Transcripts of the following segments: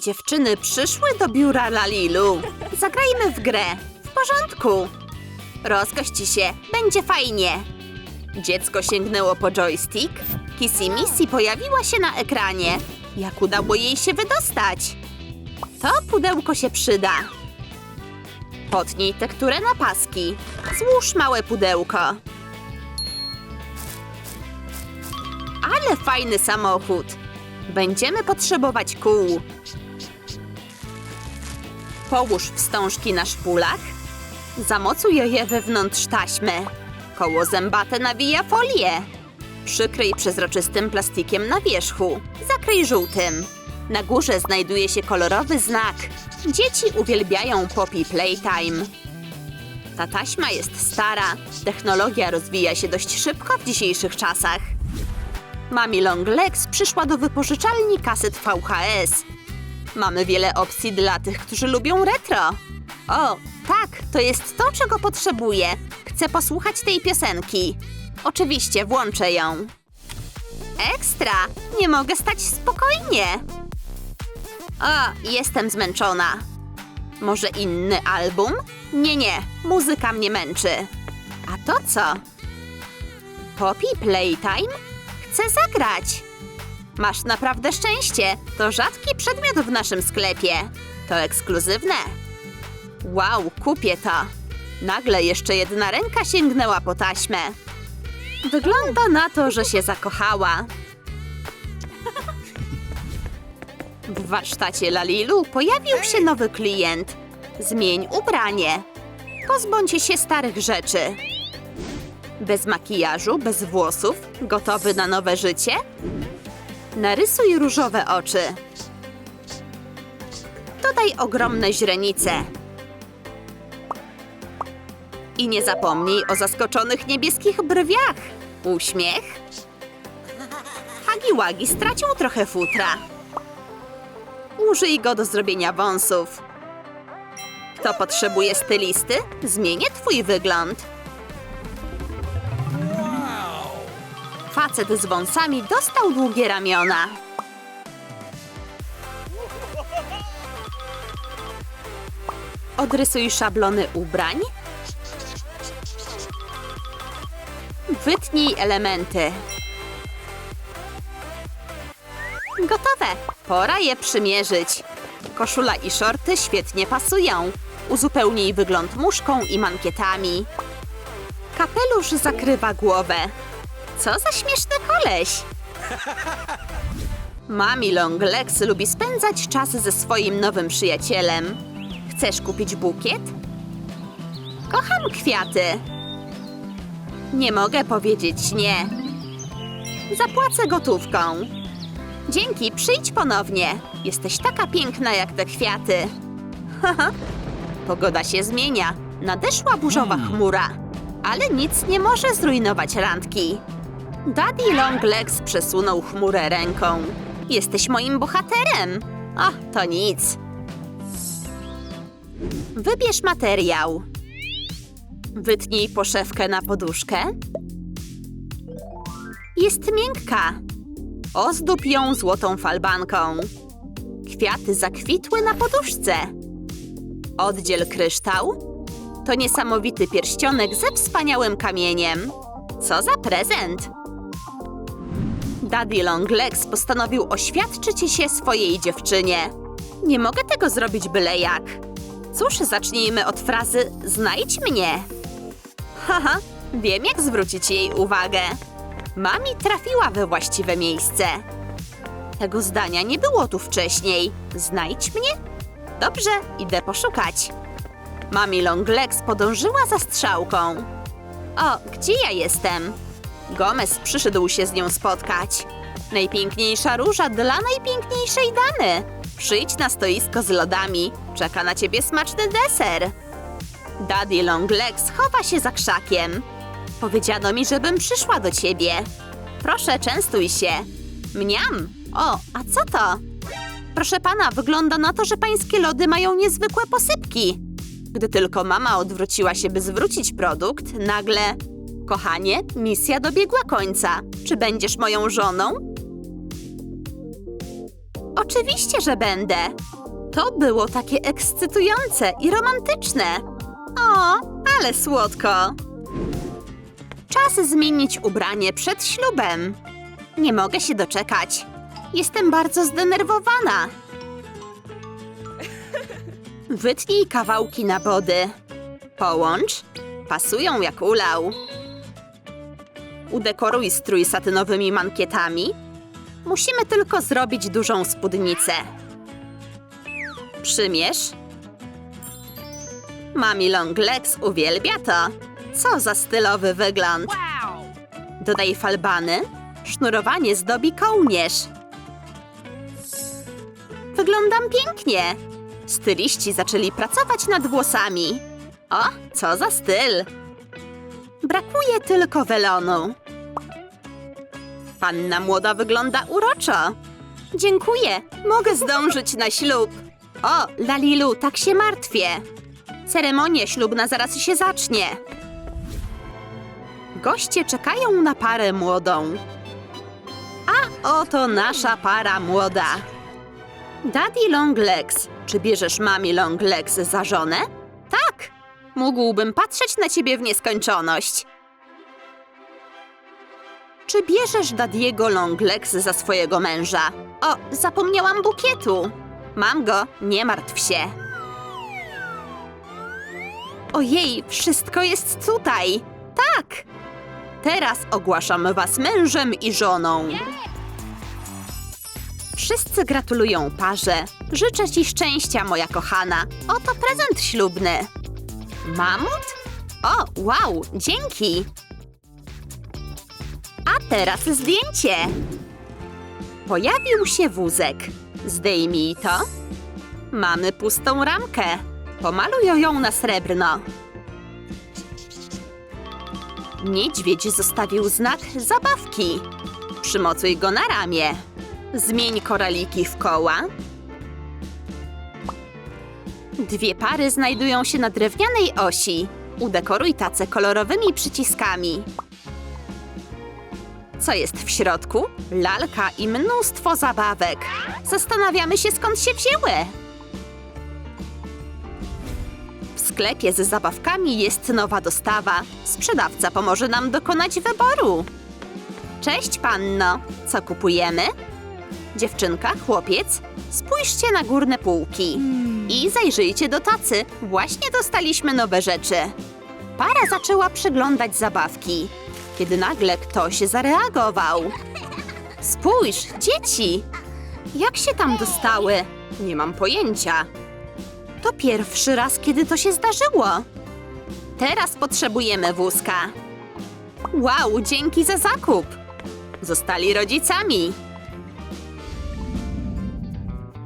Dziewczyny przyszły do biura Lalilu. Zagrajmy w grę. W porządku. Rozgości się, będzie fajnie. Dziecko sięgnęło po joystick. Kissy Missy pojawiła się na ekranie. Jak udało jej się wydostać? To pudełko się przyda. Potnij tekturę na paski. Złóż małe pudełko. Ale fajny samochód. Będziemy potrzebować kół. Połóż wstążki na szpulach. Zamocuj je wewnątrz taśmy. Koło zębate nawija folię. Przykryj przezroczystym plastikiem na wierzchu. Zakryj żółtym. Na górze znajduje się kolorowy znak. Dzieci uwielbiają Poppy Playtime. Ta taśma jest stara. Technologia rozwija się dość szybko w dzisiejszych czasach. Mami Longlegs przyszła do wypożyczalni kaset VHS. Mamy wiele opcji dla tych, którzy lubią retro. O, tak, to jest to, czego potrzebuję. Chcę posłuchać tej piosenki. Oczywiście, włączę ją. Ekstra! Nie mogę stać spokojnie. O, jestem zmęczona. Może inny album? Nie, nie, muzyka mnie męczy. A to co? Poppy Playtime? Chcę zagrać. Masz naprawdę szczęście. To rzadki przedmiot w naszym sklepie. To ekskluzywne. Wow, kupię to. Nagle jeszcze jedna ręka sięgnęła po taśmę. Wygląda na to, że się zakochała. W warsztacie Lalilu pojawił się nowy klient. Zmień ubranie. Pozbądźcie się starych rzeczy. Bez makijażu, bez włosów, gotowy na nowe życie? Narysuj różowe oczy. Dodaj ogromne źrenice. I nie zapomnij o zaskoczonych niebieskich brwiach. Uśmiech. Hagiwagi stracił trochę futra. Użyj go do zrobienia wąsów. Kto potrzebuje stylisty? Zmienię twój wygląd. Facet z wąsami dostał długie ramiona. Odrysuj szablony ubrań. Wytnij elementy. Gotowe. Pora je przymierzyć. Koszula i shorty świetnie pasują. Uzupełnij wygląd muszką i mankietami. Kapelusz zakrywa głowę. Co za śmieszny koleś! Mami Longlegs lubi spędzać czas ze swoim nowym przyjacielem. Chcesz kupić bukiet? Kocham kwiaty. Nie mogę powiedzieć nie. Zapłacę gotówką. Dzięki, przyjdź ponownie. Jesteś taka piękna jak te kwiaty. Pogoda się zmienia. Nadeszła burzowa chmura. Ale nic nie może zrujnować randki. Daddy Longlegs przesunął chmurę ręką. Jesteś moim bohaterem. O, to nic. Wybierz materiał. Wytnij poszewkę na poduszkę. Jest miękka. Ozdób ją złotą falbanką. Kwiaty zakwitły na poduszce. Oddziel kryształ. To niesamowity pierścionek ze wspaniałym kamieniem. Co za prezent! Daddy Longlegs postanowił oświadczyć się swojej dziewczynie. Nie mogę tego zrobić byle jak. Cóż, zacznijmy od frazy znajdź mnie. Haha, wiem jak zwrócić jej uwagę. Mami trafiła we właściwe miejsce. Tego zdania nie było tu wcześniej. Znajdź mnie? Dobrze, idę poszukać. Mami Longlegs podążyła za strzałką. O, gdzie ja jestem? Gomez przyszedł się z nią spotkać. Najpiękniejsza róża dla najpiękniejszej damy. Przyjdź na stoisko z lodami. Czeka na ciebie smaczny deser. Daddy Longlegs chowa się za krzakiem. Powiedziano mi, żebym przyszła do ciebie. Proszę, częstuj się. Mniam. O, a co to? Proszę pana, wygląda na to, że pańskie lody mają niezwykłe posypki. Gdy tylko mama odwróciła się, by zwrócić produkt, nagle... Kochanie, misja dobiegła końca. Czy będziesz moją żoną? Oczywiście, że będę. To było takie ekscytujące i romantyczne. O, ale słodko. Czas zmienić ubranie przed ślubem. Nie mogę się doczekać. Jestem bardzo zdenerwowana. Wytnij kawałki na body. Połącz. Pasują jak ulał. Udekoruj strój satynowymi mankietami. Musimy tylko zrobić dużą spódnicę. Przymierz. Mami Longlegs uwielbia to. Co za stylowy wygląd. Dodaj falbany. Sznurowanie zdobi kołnierz. Wyglądam pięknie. Styliści zaczęli pracować nad włosami. O, co za styl! Brakuje tylko welonu. Panna młoda wygląda uroczo. Dziękuję, mogę zdążyć na ślub. O, Lalilu, tak się martwię. Ceremonia ślubna zaraz się zacznie. Goście czekają na parę młodą. A oto nasza para młoda. Daddy Longlegs, czy bierzesz mami Longlegs za żonę? Mógłbym patrzeć na ciebie w nieskończoność. Czy bierzesz Dadiego Longlegs za swojego męża? O, zapomniałam bukietu. Mam go, nie martw się. Ojej, wszystko jest tutaj. Tak. Teraz ogłaszam was mężem i żoną. Wszyscy gratulują parze. Życzę ci szczęścia, moja kochana. Oto prezent ślubny. Mamut? O, wow, dzięki. A teraz zdjęcie. Pojawił się wózek. Zdejmij to. Mamy pustą ramkę. Pomaluj ją na srebrno. Niedźwiedź zostawił znak zabawki. Przymocuj go na ramię. Zmień koraliki w koła. Dwie pary znajdują się na drewnianej osi. Udekoruj tacę kolorowymi przyciskami. Co jest w środku? Lalka i mnóstwo zabawek. Zastanawiamy się, skąd się wzięły. W sklepie z zabawkami jest nowa dostawa. Sprzedawca pomoże nam dokonać wyboru. Cześć, panno. Co kupujemy? Dziewczynka, chłopiec, spójrzcie na górne półki i zajrzyjcie do tacy. Właśnie dostaliśmy nowe rzeczy. Para zaczęła przeglądać zabawki, kiedy nagle ktoś zareagował. Spójrz, dzieci! Jak się tam dostały? Nie mam pojęcia. To pierwszy raz, kiedy to się zdarzyło. Teraz potrzebujemy wózka. Wow, dzięki za zakup! Zostali rodzicami.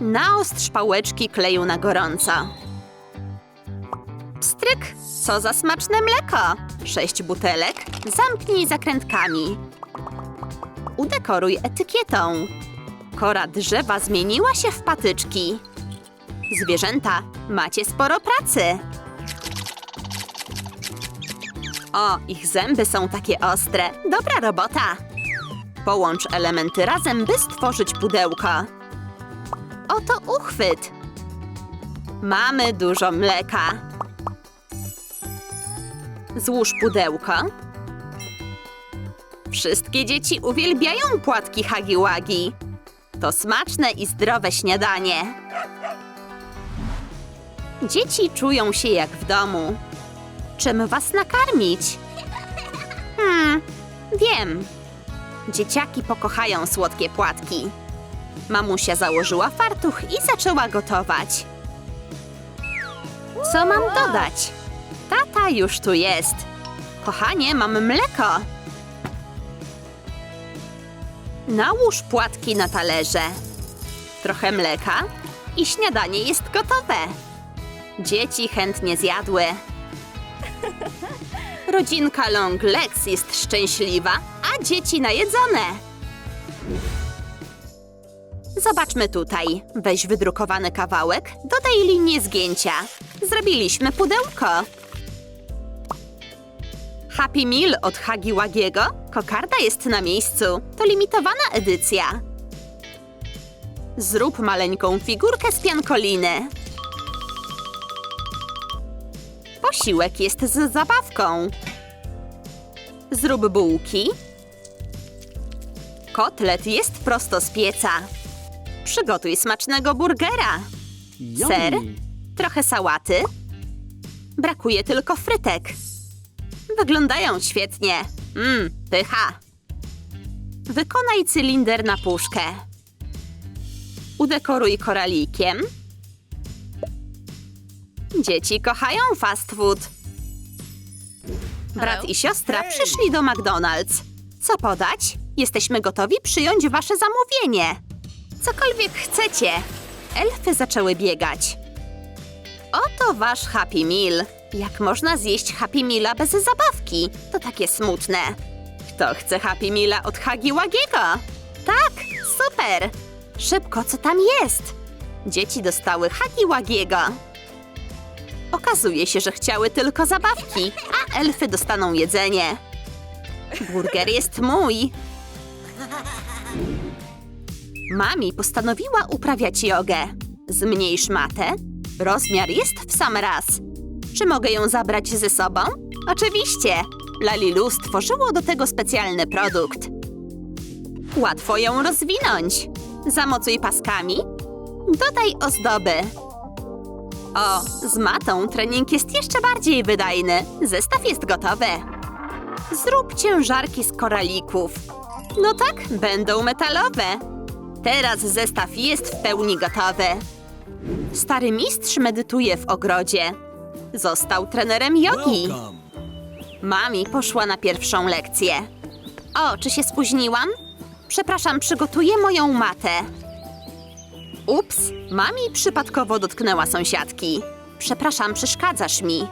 Naostrz pałeczki kleju na gorąco. Pstryk! Co za smaczne mleko! Sześć butelek. Zamknij zakrętkami. Udekoruj etykietą. Kora drzewa zmieniła się w patyczki. Zwierzęta, macie sporo pracy. O, ich zęby są takie ostre. Dobra robota. Połącz elementy razem, by stworzyć pudełko. Oto uchwyt. Mamy dużo mleka. Złóż pudełko. Wszystkie dzieci uwielbiają płatki hagiłagi. To smaczne i zdrowe śniadanie. Dzieci czują się jak w domu. Czym was nakarmić? Hmm, wiem. Dzieciaki pokochają słodkie płatki. Mamusia założyła fartuch i zaczęła gotować. Co mam dodać? Tata już tu jest. Kochanie, mam mleko. Nałóż płatki na talerze. Trochę mleka i śniadanie jest gotowe. Dzieci chętnie zjadły. Rodzinka Long Legs jest szczęśliwa, a dzieci najedzone. Zobaczmy tutaj. Weź wydrukowany kawałek, dodaj linię zgięcia. Zrobiliśmy pudełko. Happy Meal od Hagi Wagiego. Kokarda jest na miejscu. To limitowana edycja. Zrób maleńką figurkę z piankoliny. Posiłek jest z zabawką. Zrób bułki. Kotlet jest prosto z pieca. Przygotuj smacznego burgera. Ser? Trochę sałaty. Brakuje tylko frytek. Wyglądają świetnie. Mmm, pycha. Wykonaj cylinder na puszkę. Udekoruj koralikiem. Dzieci kochają fast food. Brat Hello? i siostra Hej! przyszli do McDonald's. Co podać? Jesteśmy gotowi przyjąć wasze zamówienie. Cokolwiek chcecie. Elfy zaczęły biegać. Oto wasz Happy Meal. Jak można zjeść Happy Meala bez zabawki? To takie smutne. Kto chce Happy Meala od Hagi Łagiego? Tak, super! Szybko, co tam jest? Dzieci dostały Hagi Łagiego. Okazuje się, że chciały tylko zabawki, a elfy dostaną jedzenie. Burger jest mój. Mami postanowiła uprawiać jogę. Zmniejsz matę. Rozmiar jest w sam raz. Czy mogę ją zabrać ze sobą? Oczywiście. Lalilu stworzyło do tego specjalny produkt. Łatwo ją rozwinąć. Zamocuj paskami. Dodaj ozdoby. O, z matą trening jest jeszcze bardziej wydajny. Zestaw jest gotowy. Zrób ciężarki z koralików. No tak, będą metalowe. Teraz zestaw jest w pełni gotowy. Stary mistrz medytuje w ogrodzie. Został trenerem jogi. Mami poszła na pierwszą lekcję. O, czy się spóźniłam? Przepraszam, przygotuję moją matę. Ups, mami przypadkowo dotknęła sąsiadki. Przepraszam, przeszkadzasz mi.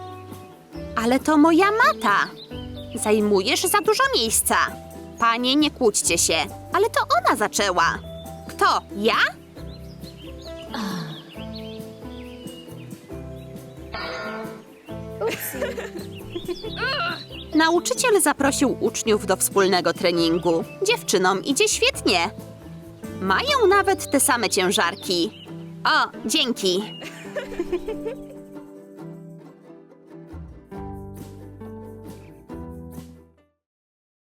Ale to moja mata. Zajmujesz za dużo miejsca. Panie, nie kłóćcie się, ale to ona zaczęła. Kto? Ja? Nauczyciel zaprosił uczniów do wspólnego treningu. Dziewczynom idzie świetnie. Mają nawet te same ciężarki. O, dzięki.